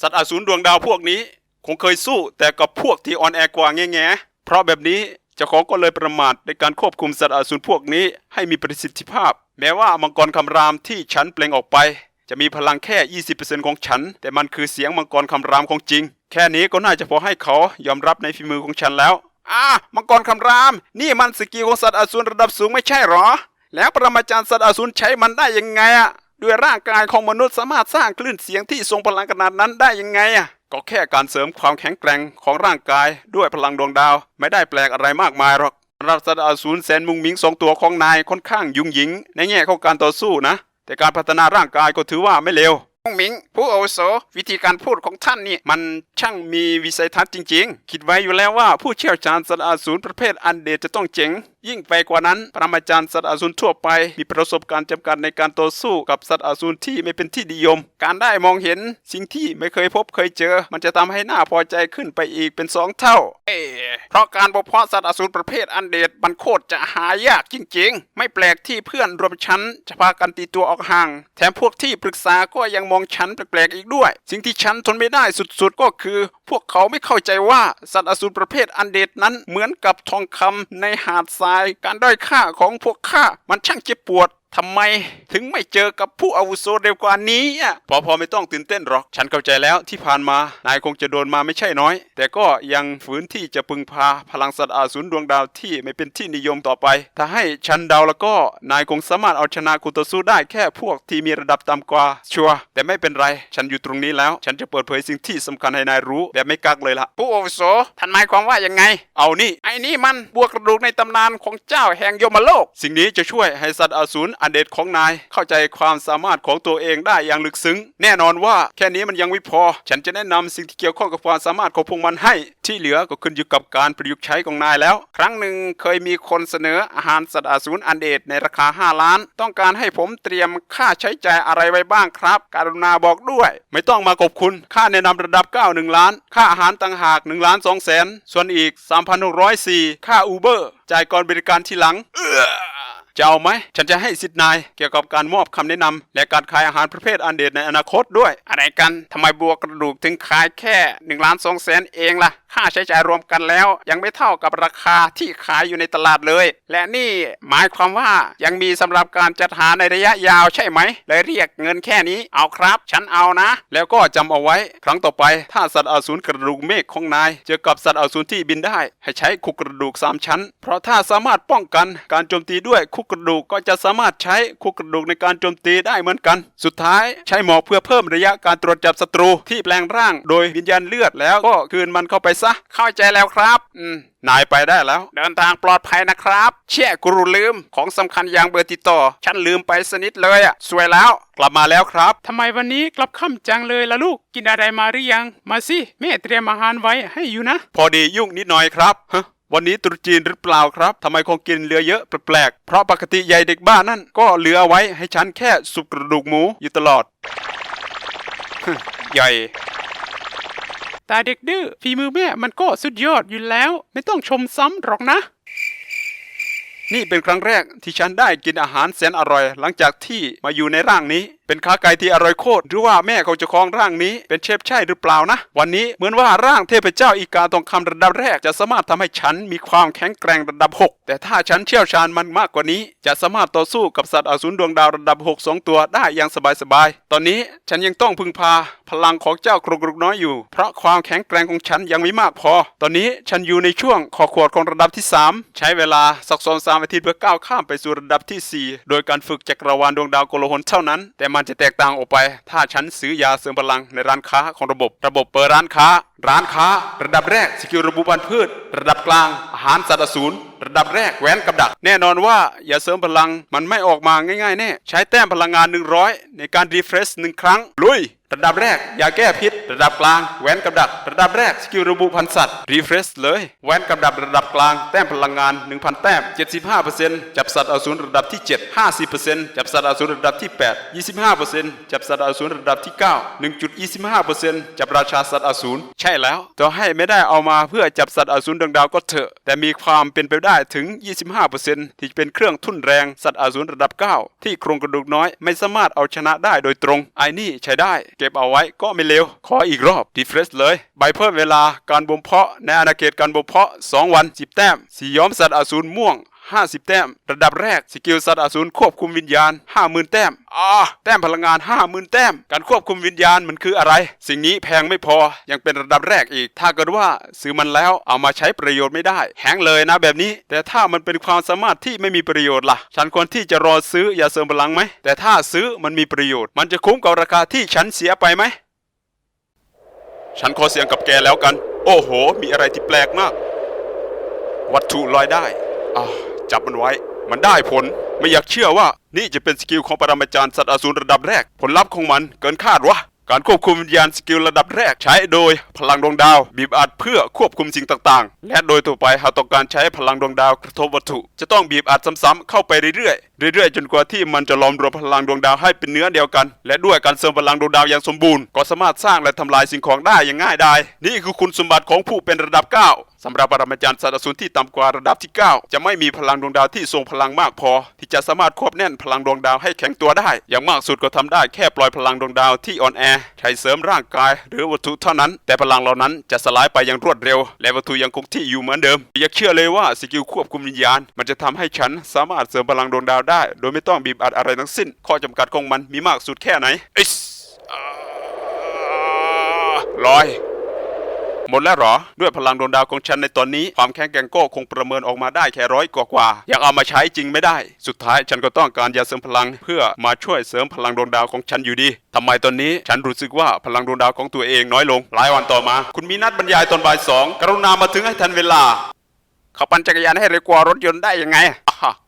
สัตว์อสูรดวงดาวพวกนี้คงเคยสู้แต่กับพวกที่อ่อนแอกว่าแง่แง่ๆเพราะแบบนี้เจ้าของก็เลยประมาทในการควบคุมสัตว์อสูรพวกนี้ให้มีประสิทธิภาพ แม้ว่ามังกรคำรามที่ฉันเปล่งออกไป จะมีพลังแค่ 20%ของฉัน แต่มันคือเสียงมังกรคำรามของจริง แค่นี้ก็น่าจะพอให้เขายอมรับในฝีมือของฉันแล้วอ่ามังกรคำราม นี่มันสกิลของสัตว์อสูรระดับสูงไม่ใช่หรอ แล้วปรมาจารย์สัตว์อสูรใช้มันได้ยังไงอะ ด้วยร่างกายของมนุษย์สามารถสร้างคลื่นเสียงที่ทรงพลังขนาดนั้นได้ยังไงอะก็แค่การเสริมความแข็งแกร่งของร่างกายด้วยพลังดวงดาว ไม่ได้แปลกอะไรมากมายหรอกรัศดาศูนย์แสนมุงมิงสองตัวของนายค่อนข้างยุ่งหยิง ในแง่ของการต่อสู้นะ แต่การพัฒนาร่างกายก็ถือว่าไม่เลว มุงมิง ผู้อาวุโสวิธีการพูดของท่านนี่มันช่างมีวิสัยทัศน์จริง ๆ คิดไว้อยู่แล้วว่าผู้เชี่ยวชาญสัตว์อาสูรประเภทอันเดจะต้องเจ๋ง ยิ่งไปกว่านั้นปรมาจารย์สัตว์อาสูรทั่วไป มีประสบการณ์จำกัดในการต่อสู้กับสัตว์อาสูรที่ไม่เป็นที่นิยม การได้มองเห็นสิ่งที่ไม่เคยพบเคยเจอ มันจะทำให้หน้าพอใจขึ้นไปอีกเป็นสองเท่า เอ เพราะการบ่เพาะสัตว์อสูรประเภทอันเดดมันโคตรจะหายากจริง ๆ ไม่แปลกที่เพื่อนรวมชั้นจะพากันตีตัวออกห่าง แถมพวกที่ปรึกษาก็ยังมองฉันแปลกๆอีกด้วย สิ่งที่ฉันทนไม่ได้สุดๆก็คือ พวกเขาไม่เข้าใจว่าสัตว์อสูรประเภทอันเดดนั้นเหมือนกับทองคำในหาดทราย การด้อยค่าของพวกข้ามันช่างเจ็บปวด ทำไมถึงไม่เจอกับผู้อาวุโสเร็วกว่านี้อะพอพอไม่ต้องตื่นเต้นหรอก ฉันเข้าใจแล้วที่ผ่านมานายคงจะโดนมาไม่ใช่น้อย แต่ก็ยังฝืนที่จะพึงพาพลังสัตว์อาสูรดวงดาวที่ไม่เป็นที่นิยมต่อไป ถ้าให้ฉันเดาแล้วก็นายคงสามารถเอาชนะคูต่อสู้ได้แค่พวกที่มีระดับต่ำกว่าชัวร์แต่ไม่เป็นไร ฉันอยู่ตรงนี้แล้ว ฉันจะเปิดเผยสิ่งที่สำคัญให้นายรู้แบบไม่กักเลยล่ะผู้อาวุโสท่านหมายความว่ายังไง เอานี่ไอ้นี่มันบวกกระดูกในตำนานของเจ้าแห่งยมโลก สิ่งนี้จะช่วยให้สัตว์อสูรอันเด็ดของนาย เข้าใจความสามารถของตัวเองได้อย่างลึกซึ้ง แน่นอนว่าแค่นี้มันยังไม่พอ ฉันจะแนะนำสิ่งที่เกี่ยวข้องกับความสามารถของพวกมันให้ ที่เหลือก็ขึ้นอยู่กับการประยุกต์ใช้ของนายแล้ว ครั้งหนึ่งเคยมีคนเสนออาหารสัตว์อสูรอันเดดในราคา 5 ล้าน ต้องการให้ผมเตรียมค่าใช้จ่ายอะไรไว้บ้างครับ การุณาบอกด้วย ไม่ต้องมาขอบคุณ ค่าแนะนำระดับ 9 1 ล้าน ค่าอาหารต่างหาก1ล้าน2แสนส่วนอีก 3,604 ค่าอูเบอร์จ่ายก่อนบริการทีหลัง เออ จะเอาไหม ฉันจะให้สิทธิ์นายเกี่ยวกับการมอบคำแนะนำและการขายอาหารประเภทอันเดดในอนาคตด้วย อะไรกันทำไมบัวกระดูกถึงขายแค่1ล้านสองแสนเองล่ะค่าใช้จ่ายรวมกันแล้ว ยังไม่เท่ากับราคาที่ขายอยู่ในตลาดเลย และนี่หมายความว่ายังมีสำหรับการจัดหาในระยะยาวใช่ไหมเลยเรียกเงินแค่นี้เอาครับ ฉันเอานะ แล้วก็จำเอาไว้ ครั้งต่อไป ถ้าสัตว์อสูรกระดูกเมฆของนาย เจอกับสัตว์อสูรที่บินได้ ให้ใช้คุกกระดูกสามชั้น เพราะถ้าสามารถป้องกันการโจมตีด้วยคุกกระดูกก็จะสามารถใช้คุกกระดูกในการโจมตีได้เหมือนกัน สุดท้ายใช้หมอกเพื่อเพิ่มระยะการตรวจจับศัตรูที่แปลงร่าง โดยวิญญาณเลือดแล้วก็คืนมันเข้าไปซะ เข้าใจแล้วครับ อืม นายไปได้แล้ว เดินทางปลอดภัยนะครับ เชี่ยกูรู้ลืม ของสำคัญอย่างเบอร์ติดต่อ ฉันลืมไปสนิทเลยอะสวยแล้ว กลับมาแล้วครับทำไมวันนี้กลับค่ำจังเลยล่ะลูก กินอะไรมาหรือยัง มาสิแม่เตรียมอาหารไว้ให้อยู่นะ พอดียุ่งนิดหน่อยครับฮะวันนี้ตรุษจีนหรือเปล่าครับ ทำไมคงกินเหลือเยอะแปลกๆ เพราะปกติยายเด็กบ้านนั่นก็เหลือเอาไว้ให้ฉันแค่สุกกระดูกหมูอยู่ตลอดฮึใหญ่ แต่เด็กดื้อฝีมือแม่มันก็สุดยอดอยู่แล้ว ไม่ต้องชมซ้ำหรอกนะ นี่เป็นครั้งแรกที่ฉันได้กินอาหารแสนอร่อย หลังจากที่มาอยู่ในร่างนี้ เป็นขาไก่ที่อร่อยโคตรหรือว่าแม่เของเจ้าของร่างนี้เป็นเชฟใช่หรือเปล่านะ วันนี้เหมือนว่าร่างเทพเจ้าอีกาทองคำระดับแรก จะสามารถทำให้ฉันมีความแข็งแกร่งระดับ 6 แต่ถ้าฉันเชี่ยวชาญมันมากกว่านี้ จะสามารถต่อสู้กับสัตว์อสูรดวงดาวระดับ 6 2 ตัวได้อย่างสบายๆตอนนี้ฉันยังต้องพึ่งพา พลังของเจ้ากรุกรุกน้อยอยู่ เพราะความแข็งแกร่งของฉันยังไม่มากพอ ตอนนี้ฉันอยู่ในช่วงขอขวดของระดับที่ 3 ใช้เวลาสักสองสามอาทิตย์เพื่อก้าวข้ามไปสู่ระดับทีสี่4 โดยการฝึกจักรวาลดวงดาวโกลหลเท่านั้นแต่มันจะแตกต่างออกไป ถ้าฉันซื้อยาเสริมพลังในร้านค้าของระบบ ระบบเปิดร้านค้า ร้านค้า ระดับแรกสกิลระบุพันธุ์พืช ระดับกลาง อาหารสัตว์อสูรระดับแรกแหวนกับดัก แน่นอนว่ายาเสริมพลังมันไม่ออกมาง่ายๆแน่ใช้แต้มพลังงาน 100 ในการรีเฟรชหนึ่งครั้งลุย ระดับแรกยาแก้พิษ ระดับกลางแหวนกับดัก ระดับแรกสกิลระบุพันสัตว์รีเฟรชเลยแหวนกับดักระดับกลางแต้มพลังงาน 1,000 แต้ม 75%จับสัตว์อสูรระดับที่ 7 50%จับสัตว์อสูรระดับที่ 8 25%จับสัตว์อสูรระดับที่ 9 1.25%จับราชาสัตว์อสูรใช่แล้วต่อให้ไม่ได้เอามาเพื่อจับสัตว์อสูรดวงดาวก็เถอะแต่มีความเป็นไปได้ถึง 25%ที่เป็นเครื่องทุ่นแรงสัตว์อสูรระดับ 9 ที่โครงกระดูกน้อยไม่สามารถเอาชนะได้โดยตรงไอ้นี่ใช้ได้เก็บเอาไว้ก็ไม่เลวขออีกรอบดีเฟรชเลย ใบเพิ่มเวลาการบ่มเพาะในอาณาเขตการบ่มเพาะ 2 วัน 10 แต้มสีย้อมสัตว์อสูรม่วง 50 แต้ม ระดับแรกสกิลสัตว์อสูรควบคุมวิญญาณ 50,000 แต้มอ่าแต้มพลังงาน 50,000 แต้ม การควบคุมวิญญาณมันคืออะไร สิ่งนี้แพงไม่พอยังเป็นระดับแรกอีก ถ้าเกิดว่าซื้อมันแล้วเอามาใช้ประโยชน์ไม่ได้แฮงเลยนะแบบนี้ แต่ถ้ามันเป็นความสามารถที่ไม่มีประโยชน์ล่ะ ฉันควรที่จะรอซื้อยาเสริมพลังไหมแต่ถ้าซื้อมันมีประโยชน์ มันจะคุ้มกับราคาที่ฉันเสียไปไหมฉันขอเสียงกับแกแล้วกัน โอ้โห มีอะไรที่แปลกมาก วัตถุลอยได้อ่า จับมันไว้ มันได้ผลไม่อยากเชื่อว่านี่จะเป็นสกิลของปรมาจารย์สัตว์อสูรระดับแรก ผลลัพธ์ของมันเกินคาดวะการควบคุมวิญญาณสกิลระดับแรกใช้โดยพลังดวงดาว บีบอัดเพื่อควบคุมสิ่งต่างๆ และโดยทั่วไปหากต้องการใช้พลังดวงดาวกระทบวัตถุ จะต้องบีบอัดซ้ำๆเข้าไปเรื่อยๆ เรื่อยๆ จนกว่าที่มันจะล้อมรวมพลังดวงดาวให้เป็นเนื้อเดียวกัน และด้วยการเสริมพลังดวงดาวอย่างสมบูรณ์ ก็สามารถสร้างและทำลายสิ่งของได้อย่างง่ายดายนี่คือคุณสมบัติของผู้เป็นระดับ 9 สำหรับปรมาจารย์สัตว์สูรที่ต่ำกว่าระดับที่ 9 จะไม่มีพลังดวงดาวที่ทรงพลังมากพอ ที่จะสามารถควบแน่นพลังดวงดาวให้แข็งตัวได้ อย่างมากสุดก็ทำได้แค่ปล่อยพลังดวงดาวที่อ่อนแอใช้เสริมร่างกายหรือวัตถุเท่านั้น แต่พลังเหล่านั้นจะสลายไปอย่างรวดเร็ว และวัตถุยังคงที่อยู่เหมือนเดิมอย่าเชื่อเลยว่าสกิลควบคุมวิญญาณ มันจะทำให้ฉันสามารถเสริมพลังดวงดาวได้ โดยไม่ต้องบีบอัดอะไรทั้งสิ้น ข้อจำกัดของมันมีมากสุดแค่ไหนอิสอ่าลอย หมดแล้วหรอ ด้วยพลังดวงดาวของฉันในตอนนี้ ความแข็งแกร่งก็คงประเมินออกมาได้แค่ร้อยกว่ากว่ายังเอามาใช้จริงไม่ได้ สุดท้ายฉันก็ต้องการยาเสริมพลัง เพื่อมาช่วยเสริมพลังดวงดาวของฉันอยู่ดีทำไมตอนนี้ฉันรู้สึกว่าพลังดวงดาวของตัวเองน้อยลง หลายวันต่อมา คุณมีนัดบรรยายตอนบ่ายสองกรุณามาถึงให้ทันเวลาเขาปั่นจักรยานให้เร็วกว่ารถยนต์ได้ยังไง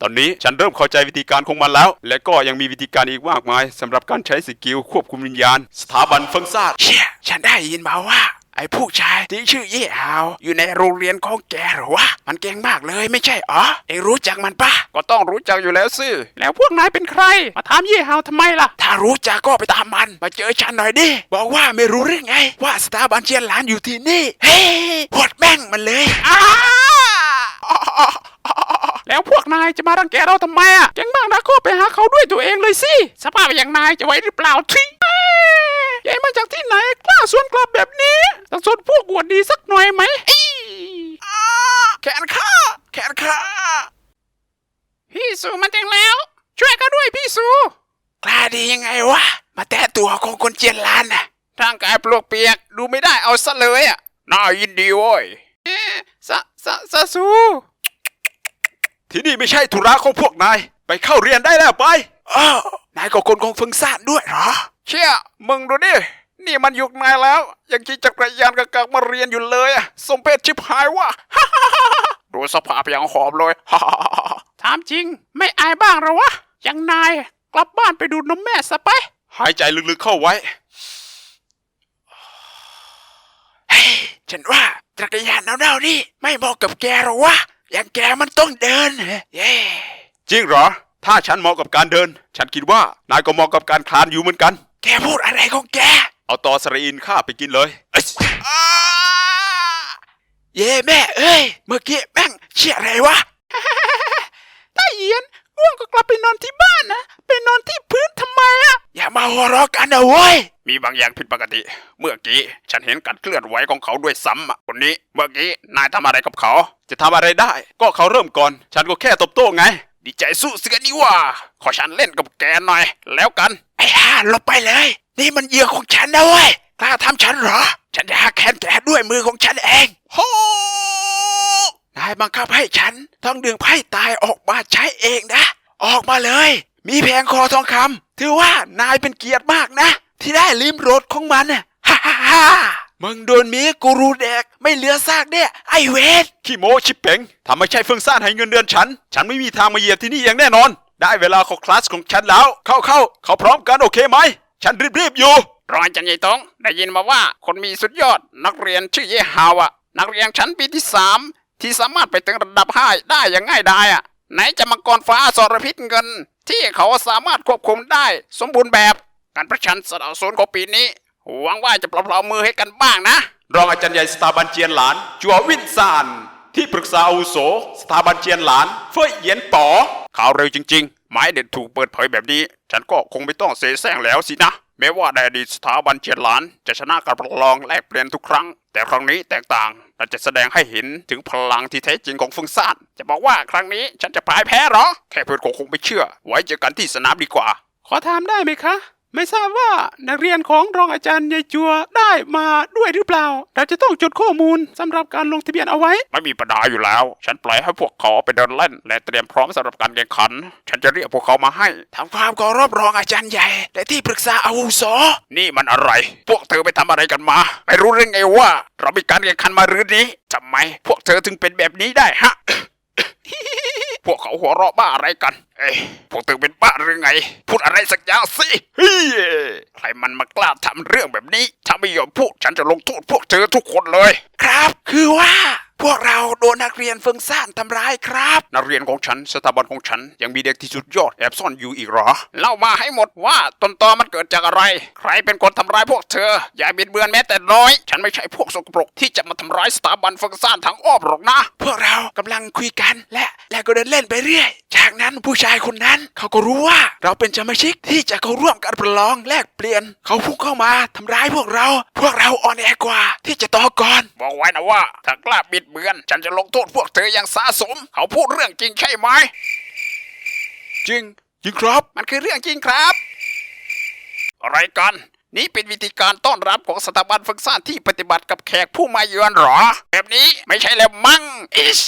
ตอนนี้ฉันเริ่มเข้าใจวิธีการของมันแล้ว และก็ยังมีวิธีการอีกมากมายสำหรับการใช้สกิลควบคุมวิญญาณ สถาบันเฟิงซ่าเชี่ยฉันได้ยินมาว่า ไอ้ผู้ชายที่ชื่อเย่ฮาวอยู่ในโรงเรียนของแกเหรอวะมันเก่งมากเลยไม่ใช่อ๋อเองรู้จักมันปะก็ต้องรู้จักอยู่แล้วสิแล้วพวกนายเป็นใคร มาถามเย่ฮาวทำไมล่ะ ถ้ารู้จักก็ไปตามมัน มาเจอฉันหน่อยดิบอกว่าไม่รู้เรื่องไง ว่าสถาบันเชียนหลานอยู่ที่นี่ เฮ้หวดแม่งมันเลยอ้าแล้วพวกนายจะมารังแกเราทำไมอะเก่งมากนะก็ไปหาเขาด้วยตัวเองเลยสิสภาพอย่างนายจะไหวหรือเปล่าที ใหญ่มาจากที่ไหนกล้าสวนกลับแบบนี้ต้องสวนพวกอวดดีสักหน่อยไหมอีอ้าแขนขาแขนขาพี่สูมาถึงแล้ว ช่วยกันด้วยพี่สูกล้าดียังไงวะ มาแตะตัวของคนเจียนลานน่ะร่างกายปลวกเปียกดูไม่ได้เอาซะเลยอะน่ายินดีโว้ยเอ๊ะสะสะสะสูที่นี่ไม่ใช่ธุระของพวกนาย ไปเข้าเรียนได้แล้วไปอ้าวนายก็คนของฟึงซ่านด้วยเหรอ เชี่ยมึงดูดิ นี่มันยุคนายแล้ว ยังขี่จักรยานกะกมาเรียนอยู่เลยอะสมเพชชิบหายว่ะ ดูสภาพอย่างหอมเลย ถามจริง ไม่อายบ้างเหรอวะอยังนายกลับบ้านไปดูดนมแม่ซะไป หายใจลึกๆเข้าไว้ เฮ้ย ฉันว่าจักรยานเน่าๆนี่ ไม่เหมาะกับแกหรอกวะ อย่างแกมันต้องเดินเย้จริงเหรอ ถ้าฉันเหมาะกับการเดิน ฉันคิดว่านายก็เหมาะกับการคลานอยู่เหมือนกันแก พูดอะไรของแก เอาตอสระอินข้าไปกินเลยเอ้ยอ้าเย่แม่เอ้ย เมื่อกี้แม่งเชี่ยอะไรวะ ถ้าเอียนง่วงก็กลับไปนอนที่บ้านนะ ไปนอนที่พื้นทำไมอะอย่ามาหัวเราะกันนะเว้ย มีบางอย่างผิดปกติ เมื่อกี้ฉันเห็นการเคลื่อนไหวของเขาด้วยซ้ำอะคนนี้ เมื่อกี้นายทำอะไรกับเขา จะทำอะไรได้ ก็เขาเริ่มก่อน ฉันก็แค่ตบโต้ไง ดีใจสู้เสือนี่ว่า ขอฉันเล่นกับแกหน่อย แล้วกัน ไอ้ห่าหลบไปเลย นี่มันเหยื่อของฉันนะเว้ยกล้าทำฉันเหรอ ฉันจะหักแขนแกด้วยมือของฉันเองโฮนายบังคับให้ฉันต้องดึงไพ่ตายออกมาใช้เองนะ ออกมาเลย มีแผงคอทองคำถือว่านายเป็นเกียรติมากนะ ที่ได้ลิมรถของมันน่ะฮ่าฮ่าฮ่ามึงโดนหมีกูรูแดกไม่เหลือซากเนี่ยไอเวนขี้โมชิปเป๋งทำไม่ใช่เฟื่องซ่านให้เงินเดือนฉัน ฉันไม่มีทางมาเหยียบที่นี่อย่างแน่นอน ได้เวลาของคลาสของฉันแล้ว เข้าเข้าเขาพร้อมกันโอเคไหม ฉันรีบๆอยู่ รอยจันใหญ่ตงได้ยินมาว่าคนมีสุดยอด นักเรียนชื่อเย่ฮาวอะนักเรียนชั้นปีที่สามที่สามารถไปถึงระดับห้าได้อย่างง่ายดายอะไหนจะมังกรฟ้าสรพิษเงิน ที่เขาสามารถควบคุมได้ สมบูรณ์แบบการประชันสดาโซนของปีนี้หวังว่าจะปลอบๆมือให้กันบ้างนะ รองอาจารย์ใหญ่สถาบันเจียนหลาน จัววินซานที่ปรึกษาอาวุโส สถาบันเจียนหลาน เฟ้ยเหยียนป๋อ ข่าวเร็วจริง ๆ หมายเด็ดถูกเปิดเผยแบบนี้ ฉันก็คงไม่ต้องเสแสร้งแล้วสินะ แม้ว่าในอดีตสถาบันเจียนหลาน จะชนะการประลองแลกเปลี่ยนทุกครั้ง แต่ครั้งนี้แตกต่างและจะแสดงให้เห็นถึงพลังที่แท้จริงของฟึงซ่านจะบอกว่าครั้งนี้ฉันจะพ่ายแพ้หรอ แค่เพื่อนคงไม่เชื่อ ไว้เจอกันที่สนามดีกว่า ขอถามได้ไหมคะ ไม่ทราบว่านักเรียนของรองอาจารย์ยายจัวได้มาด้วยหรือเปล่า เราจะต้องจดข้อมูลสำหรับการลงทะเบียนเอาไว้ ไม่มีปัญหาอยู่แล้ว ฉันปล่อยให้พวกเขาไปเดินเล่น และเตรียมพร้อมสำหรับการแข่งขัน ฉันจะเรียกพวกเขามาให้ทำความเคารพรองอาจารย์ใหญ่ และที่ปรึกษาอาวุโสนี่มันอะไร พวกเธอไปทำอะไรกันมาไม่รู้เรื่องไงว่า เรามีการแข่งขันมาหรือนี้ทำไมพวกเธอถึงเป็นแบบนี้ได้ฮะ พวกเขาหัวเราะบ้าอะไรกัน เอ้ยพวกเธอเป็นบ้าหรือไง พูดอะไรสักอย่างสิเฮ้ยใครมันมากล้าทำเรื่องแบบนี้ ถ้าไม่ยอมพูดฉันจะลงโทษพวกเธอทุกคนเลย ครับ คือว่า พวกเราโดนนักเรียนเฟิงซ่านทำร้ายครับ นักเรียนของฉันสถาบันของฉัน ยังมีเด็กที่สุดยอดแอบซ่อนอยู่อีกเหรอ เล่ามาให้หมดว่าต้นตอมันเกิดจากอะไร ใครเป็นคนทำร้ายพวกเธอ อย่าบิดเบือนแม้แต่น้อย ฉันไม่ใช่พวกสกปรกที่จะมาทำร้ายสถาบันเฟิงซ่านทางอ้อมหรอกนะ พวกเรากำลังคุยกันและและก็เดินเล่นไปเรื่อย จากนั้นผู้ชายคนนั้นเขาก็รู้ว่าเราเป็นสมาชิกที่จะเข้าร่วมการประลองแลกเปลี่ยน เขาพุ่งเข้ามาทำร้ายพวกเรา พวกเราอ่อนแอกว่าที่จะต่อก่อนบอกไว้นะว่าถ้ากล้าบิดเบือน ฉันจะลงโทษพวกเธออย่างสาสม เขาพูดเรื่องจริงใช่ไหม จริง จริงครับ มันคือเรื่องจริงครับ อะไรกัน นี่เป็นวิธีการต้อนรับของสถาบันฝึกซ่านที่ปฏิบัติกับแขกผู้มาเยือนเหรอ แบบนี้ไม่ใช่แล้วมั้งอิช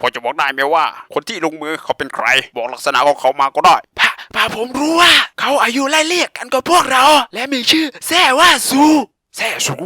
พอจะบอกได้ไหมว่า คนที่ลงมือเขาเป็นใคร บอกลักษณะของเขามาก็ได้พาพาผมรู้ว่า เขาอายุไล่เลี่ยกันกับพวกเรา และมีชื่อแซ่ว่าซูแซ่สู